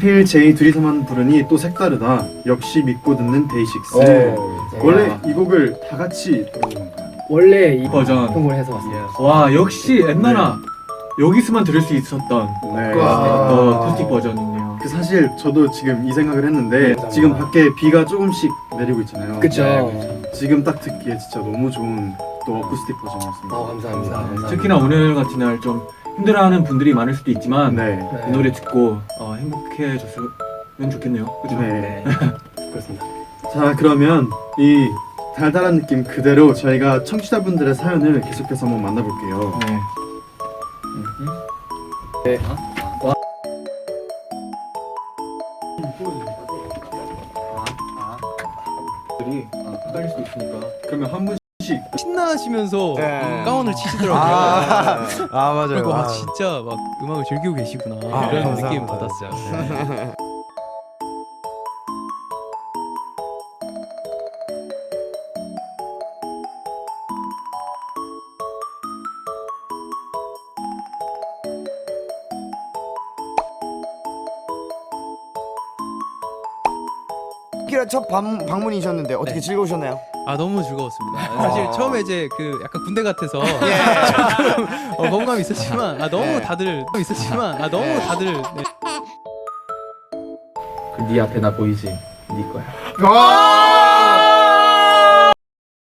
필 제이 둘이서만 부르니 또 색다르다. 역시 믿고 듣는 데이식스. 네. 원래 이 곡을 다 같이 부르는 건가요? 원래 이 버전. 곡을 해서 왔습니다. 와 역시 엔나나 여기서만 들을 수 있었던 네. 와. 어, 아쿠스틱 버전이네요. 그 사실 저도 지금 이 생각을 했는데 네, 지금 밖에 비가 조금씩 내리고 있잖아요. 그쵸. 네, 지금 딱 듣기에 진짜 너무 좋은 또 어쿠스틱 버전이었습니다. 어, 감사합니다. 감사합니다. 특히나 오늘 같은 날 좀 힘들어하는 분들이 많을 수도 있지만 네. 네. 이 노래 듣고 어, 행복해졌으면 좋겠네요. 그죠? 네. 그렇습니다. 자 그러면 이 달달한 느낌 그대로 저희가 청취자분들의 사연을 계속해서 한번 만나볼게요. 네. 네. 들이 헷갈릴 수도 있으니까. 그러면 한 분 씩 신나시면서 네. 가운을 치시더라고요. 아, 아 맞아요. 그리고 와 아. 진짜 막 음악을 즐기고 계시구나 아, 이런 감사합니다. 느낌 받았어요. 네. 키라 첫 방, 방문이셨는데 어떻게 네. 즐거우셨나요? 아 너무 즐거웠습니다. 사실 아. 처음에 이제 그 약간 군대 같아서 예. 조금 어, 거부감이 있었지만 아 너무 네. 다들 있었지만 아 너무 네. 다들 네. 그네 앞에 나 보이지? 네 거야. 와!